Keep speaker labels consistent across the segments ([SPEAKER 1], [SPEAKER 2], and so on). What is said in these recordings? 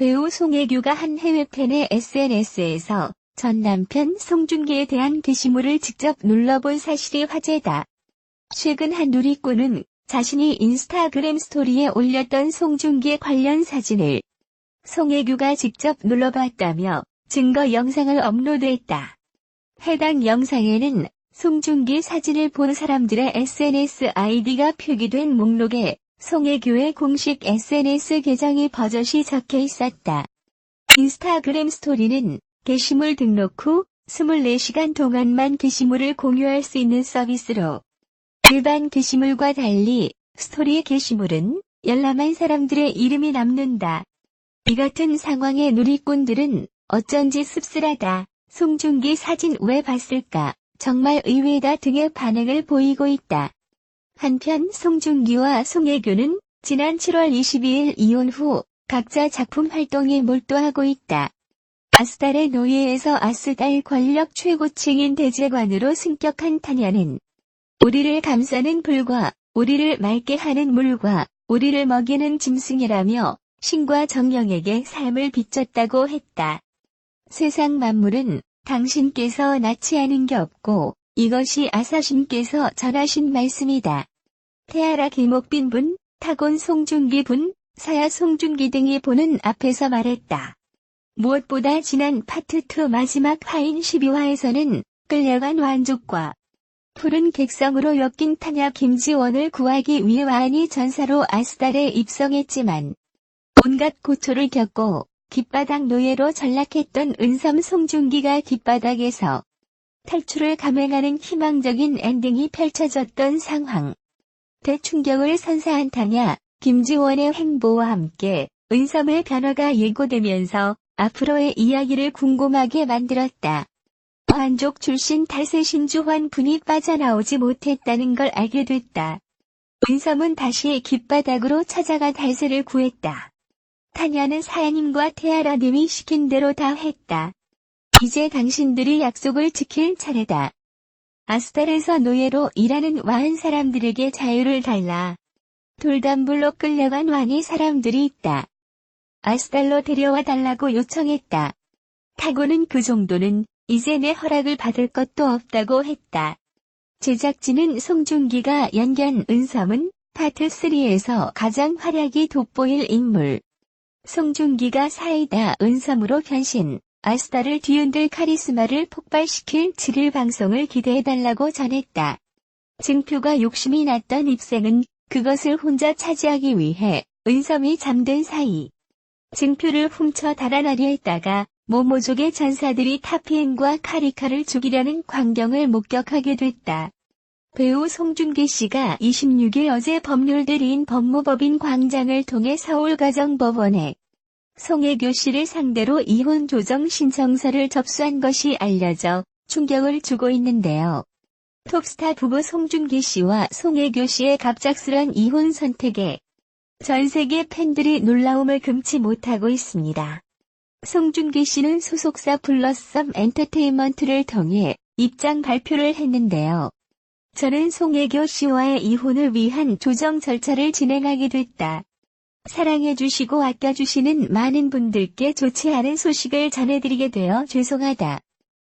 [SPEAKER 1] 배우 송혜교가 한 해외 팬의 SNS에서 전 남편 송중기에 대한 게시물을 직접 눌러본 사실이 화제다. 최근 한 누리꾼은 자신이 인스타그램 스토리에 올렸던 송중기에 관련 사진을 송혜교가 직접 눌러봤다며 증거 영상을 업로드했다. 해당 영상에는 송중기 사진을 본 사람들의 SNS 아이디가 표기된 목록에 송혜교의 공식 SNS 계정이 버젓이 적혀 있었다. 인스타그램 스토리는 게시물 등록 후 24시간 동안만 게시물을 공유할 수 있는 서비스로 일반 게시물과 달리 스토리 게시물은 열람한 사람들의 이름이 남는다. 이 같은 상황의 누리꾼들은 어쩐지 씁쓸하다. 송중기 사진 왜 봤을까? 정말 의외다 등의 반응을 보이고 있다. 한편 송중기와 송혜교는 지난 7월 22일 이혼 후 각자 작품 활동에 몰두하고 있다. 아스달의 노예에서 아스달 권력 최고층인 대제관으로 승격한 탄야는 우리를 감싸는 불과 우리를 맑게 하는 물과 우리를 먹이는 짐승이라며 신과 정령에게 삶을 비쳤다고 했다. 세상 만물은 당신께서 낳지 않은 게 없고 이것이 아사신께서 전하신 말씀이다. 태아라 김옥빈 분, 타곤 송중기 분, 사야 송중기 등이 보는 앞에서 말했다. 무엇보다 지난 파트2 마지막 화인 12화에서는 끌려간 완족과 푸른 객성으로 엮인 탄야 김지원을 구하기 위해 완이 전사로 아스달에 입성했지만 온갖 고초를 겪고 뒷바닥 노예로 전락했던 은섬 송중기가 뒷바닥에서 탈출을 감행하는 희망적인 엔딩이 펼쳐졌던 상황. 대충격을 선사한 타냐, 김지원의 행보와 함께 은섬의 변화가 예고되면서 앞으로의 이야기를 궁금하게 만들었다. 한족 출신 탓세 신주환 분이 빠져나오지 못했다는 걸 알게 됐다. 은섬은 다시 깃바닥으로 찾아가 달세를 구했다. 타냐는 사야님과 태아라님이 시킨 대로 다 했다. 이제 당신들이 약속을 지킬 차례다. 아스달에서 노예로 일하는 와한 사람들에게 자유를 달라. 돌담불로 끌려간 왕의 사람들이 있다. 아스달로 데려와 달라고 요청했다. 타고는 그 정도는 이제 내 허락을 받을 것도 없다고 했다. 제작진은 송중기가 연기한 은섬은 파트 3에서 가장 활약이 돋보일 인물. 송중기가 사이다 은섬으로 변신. 아스타를 뒤흔들 카리스마를 폭발시킬 질일 방송을 기대해달라고 전했다. 증표가 욕심이 났던 입생은 그것을 혼자 차지하기 위해 은섬이 잠든 사이 증표를 훔쳐 달아나려 했다가 모모족의 전사들이 타피엔과 카리카를 죽이려는 광경을 목격하게 됐다. 배우 송중기 씨가 26일 어제 법률대리인 법무법인 광장을 통해 서울가정법원에 송혜교 씨를 상대로 이혼 조정 신청서를 접수한 것이 알려져 충격을 주고 있는데요. 톱스타 부부 송중기 씨와 송혜교 씨의 갑작스런 이혼 선택에 전 세계 팬들이 놀라움을 금치 못하고 있습니다. 송중기 씨는 소속사 플러썸 엔터테인먼트를 통해 입장 발표를 했는데요. 저는 송혜교 씨와의 이혼을 위한 조정 절차를 진행하게 됐다. 사랑해주시고 아껴주시는 많은 분들께 좋지 않은 소식을 전해드리게 되어 죄송하다.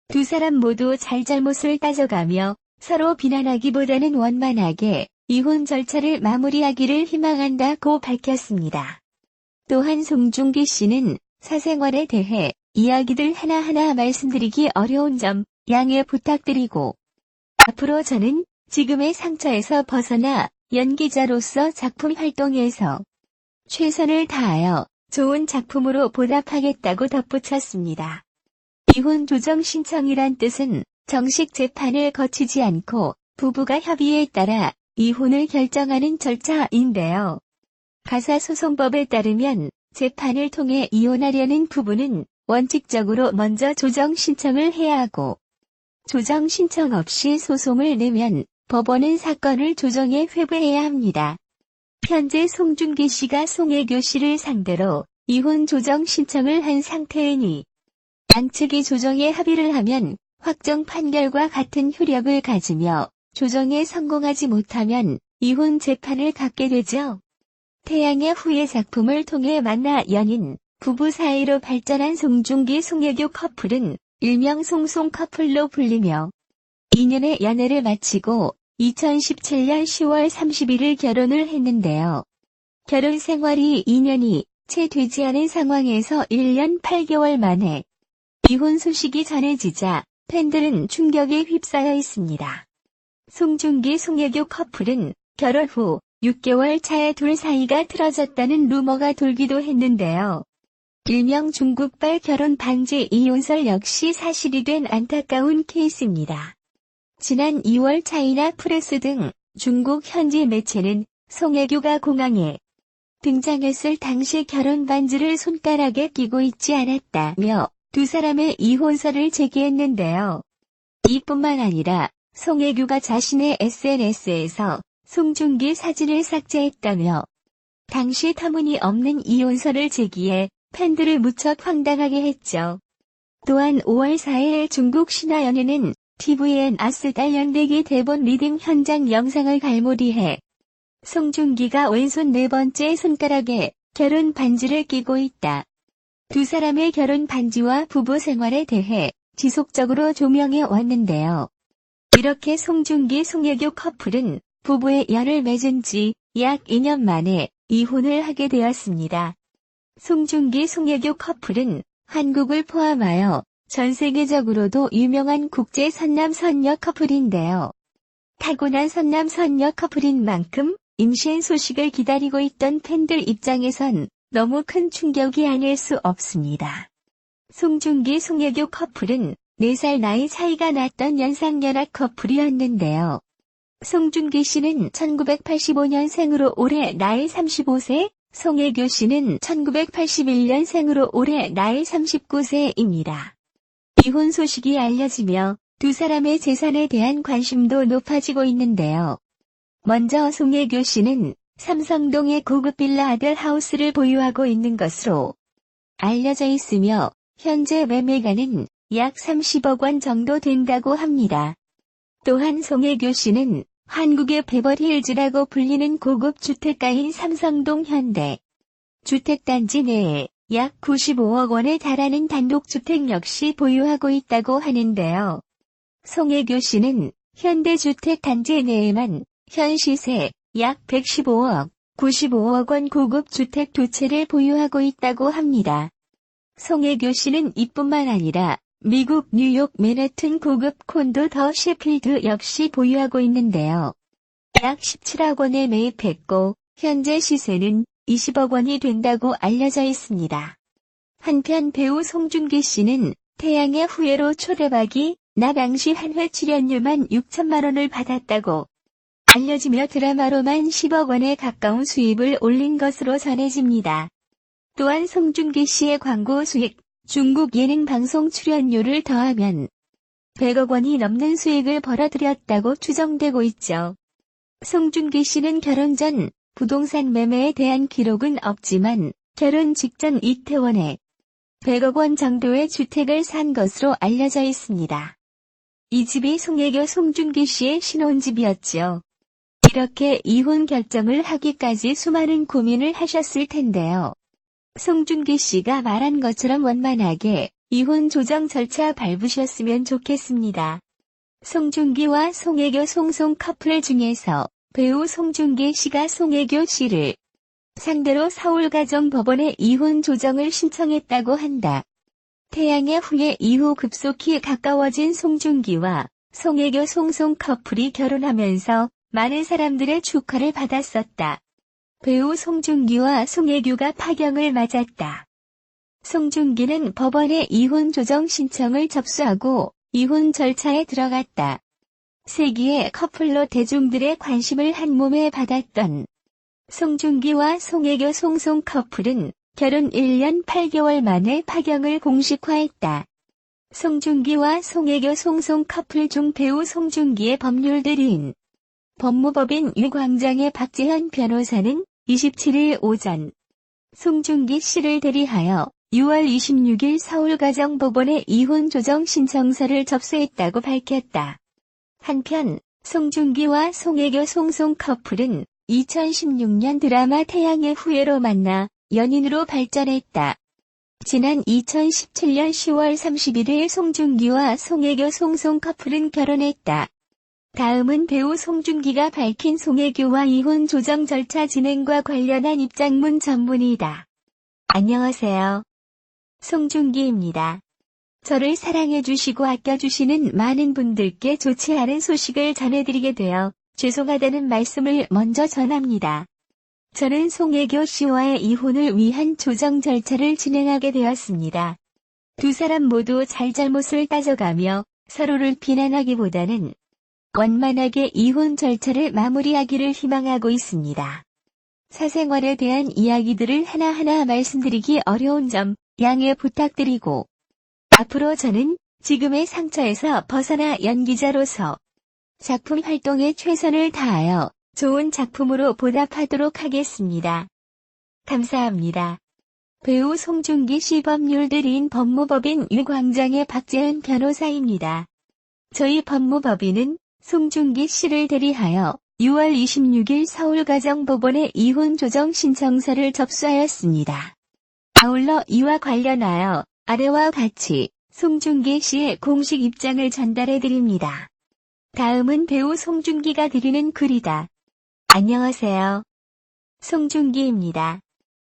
[SPEAKER 1] 두 사람 모두 잘잘못을 따져가며 서로 비난하기보다는 원만하게 이혼 절차를 마무리하기를 희망한다고 밝혔습니다. 또한 송중기 씨는 사생활에 대해 이야기들 하나하나 말씀드리기 어려운 점 양해 부탁드리고 앞으로 저는 지금의 상처에서 벗어나 연기자로서 작품 활동에서 최선을 다하여 좋은 작품으로 보답하겠다고 덧붙였습니다. 비혼 조정 신청이란 뜻은 정식 재판을 거치지 않고 부부가 협의에 따라 이혼을 결정하는 절차인데요. 가사소송법에 따르면 재판을 통해 이혼하려는 부부는 원칙적으로 먼저 조정 신청을 해야 하고 조정 신청 없이 소송을 내면 법원은 사건을 조정해 회부해야 합니다. 현재 송중기 씨가 송혜교 씨를 상대로 이혼 조정 신청을 한 상태이니 양측이 조정에 합의를 하면 확정 판결과 같은 효력을 가지며 조정에 성공하지 못하면 이혼 재판을 갖게 되죠. 태양의 후예 작품을 통해 만나 연인, 부부 사이로 발전한 송중기 송혜교 커플은 일명 송송 커플로 불리며 2년의 연애를 마치고 2017년 10월 31일 결혼을 했는데요. 결혼 생활이 2년이 채 되지 않은 상황에서 1년 8개월 만에 이혼 소식이 전해지자 팬들은 충격에 휩싸여 있습니다. 송중기 송혜교 커플은 결혼 후 6개월 차에 둘 사이가 틀어졌다는 루머가 돌기도 했는데요. 일명 중국발 결혼 방지 이혼설 역시 사실이 된 안타까운 케이스입니다. 지난 2월 차이나 프레스 등 중국 현지 매체는 송혜교가 공항에 등장했을 당시 결혼 반지를 손가락에 끼고 있지 않았다며 두 사람의 이혼설을 제기했는데요. 이뿐만 아니라 송혜교가 자신의 SNS에서 송중기 사진을 삭제했다며 당시 터무니없는 이혼설을 제기해 팬들을 무척 황당하게 했죠. 또한 5월 4일 중국 신화연예는 tvn 아스 딸년대기 대본 리딩 현장 영상을 갈무리해 송중기가 왼손 네 번째 손가락에 결혼 반지를 끼고 있다. 두 사람의 결혼 반지와 부부 생활에 대해 지속적으로 조명해 왔는데요. 이렇게 송중기 송혜교 커플은 부부의 연을 맺은 지 약 2년 만에 이혼을 하게 되었습니다. 송중기 송혜교 커플은 한국을 포함하여 전 세계적으로도 유명한 국제 선남선녀 커플인데요. 타고난 선남선녀 커플인 만큼 임신 소식을 기다리고 있던 팬들 입장에선 너무 큰 충격이 아닐 수 없습니다. 송중기 송혜교 커플은 4살 나이 차이가 났던 연상연하 커플이었는데요. 송중기 씨는 1985년생으로 올해 나이 35세, 송혜교 씨는 1981년생으로 올해 나이 39세입니다. 이혼 소식이 알려지며 두 사람의 재산에 대한 관심도 높아지고 있는데요. 먼저 송혜교 씨는 삼성동의 고급 빌라 아델 하우스를 보유하고 있는 것으로 알려져 있으며 현재 매매가는 약 30억 원 정도 된다고 합니다. 또한 송혜교 씨는 한국의 베버리힐즈라고 불리는 고급 주택가인 삼성동 현대 주택단지 내에 약 95억 원에 달하는 단독주택 역시 보유하고 있다고 하는데요. 송혜교 씨는 현대주택 단지 내에만 현 시세 약 115억, 95억 원 고급 주택 두 채를 보유하고 있다고 합니다. 송혜교 씨는 이뿐만 아니라 미국 뉴욕 맨해튼 고급 콘도 더 셰필드 역시 보유하고 있는데요. 약 17억 원에 매입했고 현재 시세는 20억 원이 된다고 알려져 있습니다. 한편 배우 송중기 씨는 태양의 후예로 초대박이 나 당시 한 회 출연료만 6천만 원을 받았다고 알려지며 드라마로만 10억 원에 가까운 수입을 올린 것으로 전해집니다. 또한 송중기 씨의 광고 수익, 중국 예능 방송 출연료를 더하면 100억 원이 넘는 수익을 벌어들였다고 추정되고 있죠. 송중기 씨는 결혼 전 부동산 매매에 대한 기록은 없지만 결혼 직전 이태원에 100억 원 정도의 주택을 산 것으로 알려져 있습니다. 이 집이 송혜교 송중기 씨의 신혼집이었지요. 이렇게 이혼 결정을 하기까지 수많은 고민을 하셨을 텐데요. 송중기 씨가 말한 것처럼 원만하게 이혼 조정 절차 밟으셨으면 좋겠습니다. 송중기와 송혜교 송송 커플 중에서 배우 송중기 씨가 송혜교 씨를 상대로 서울가정법원에 이혼 조정을 신청했다고 한다. 태양의 후예 이후 급속히 가까워진 송중기와 송혜교 송송 커플이 결혼하면서 많은 사람들의 축하를 받았었다. 배우 송중기와 송혜교가 파경을 맞았다. 송중기는 법원에 이혼 조정 신청을 접수하고 이혼 절차에 들어갔다. 세기의 커플로 대중들의 관심을 한몸에 받았던 송중기와 송혜교 송송 커플은 결혼 1년 8개월 만에 파경을 공식화했다. 송중기와 송혜교 송송 커플 중 배우 송중기의 법률 대리인 법무법인 유광장의 박재현 변호사는 27일 오전 송중기 씨를 대리하여 6월 26일 서울가정법원에 이혼조정 신청서를 접수했다고 밝혔다. 한편 송중기와 송혜교 송송 커플은 2016년 드라마 태양의 후예로 만나 연인으로 발전했다. 지난 2017년 10월 31일 송중기와 송혜교 송송 커플은 결혼했다. 다음은 배우 송중기가 밝힌 송혜교와 이혼 조정 절차 진행과 관련한 입장문 전문이다. 안녕하세요. 송중기입니다. 저를 사랑해 주시고 아껴 주시는 많은 분들께 좋지 않은 소식을 전해드리게 되어 죄송하다는 말씀을 먼저 전합니다. 저는 송혜교 씨와의 이혼을 위한 조정 절차를 진행하게 되었습니다. 두 사람 모두 잘잘못을 따져가며 서로를 비난하기보다는 원만하게 이혼 절차를 마무리하기를 희망하고 있습니다. 사생활에 대한 이야기들을 하나하나 말씀드리기 어려운 점 양해 부탁드리고 앞으로 저는 지금의 상처에서 벗어나 연기자로서 작품 활동에 최선을 다하여 좋은 작품으로 보답하도록 하겠습니다. 감사합니다. 배우 송중기 씨법률 드린 법무법인 유광장의 박재은 변호사입니다. 저희 법무법인은 송중기 씨를 대리하여 6월 26일 서울가정법원에 이혼조정 신청서를 접수하였습니다. 아울러 이와 관련하여 아래와 같이 송중기 씨의 공식 입장을 전달해 드립니다. 다음은 배우 송중기가 드리는 글이다. 안녕하세요. 송중기입니다.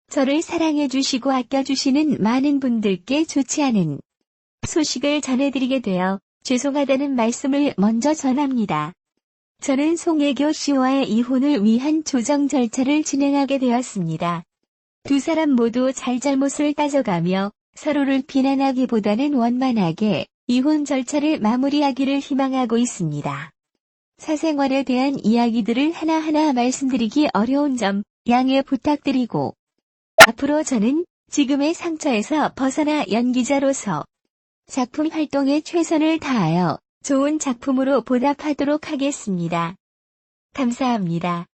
[SPEAKER 1] 저를 사랑해 주시고 아껴 주시는 많은 분들께 좋지 않은 소식을 전해드리게 되어 죄송하다는 말씀을 먼저 전합니다. 저는 송혜교 씨와의 이혼을 위한 조정 절차를 진행하게 되었습니다. 두 사람 모두 잘잘못을 따져가며 서로를 비난하기보다는 원만하게 이혼 절차를 마무리하기를 희망하고 있습니다. 사생활에 대한 이야기들을 하나하나 말씀드리기 어려운 점 양해 부탁드리고 앞으로 저는 지금의 상처에서 벗어나 연기자로서 작품 활동에 최선을 다하여 좋은 작품으로 보답하도록 하겠습니다. 감사합니다.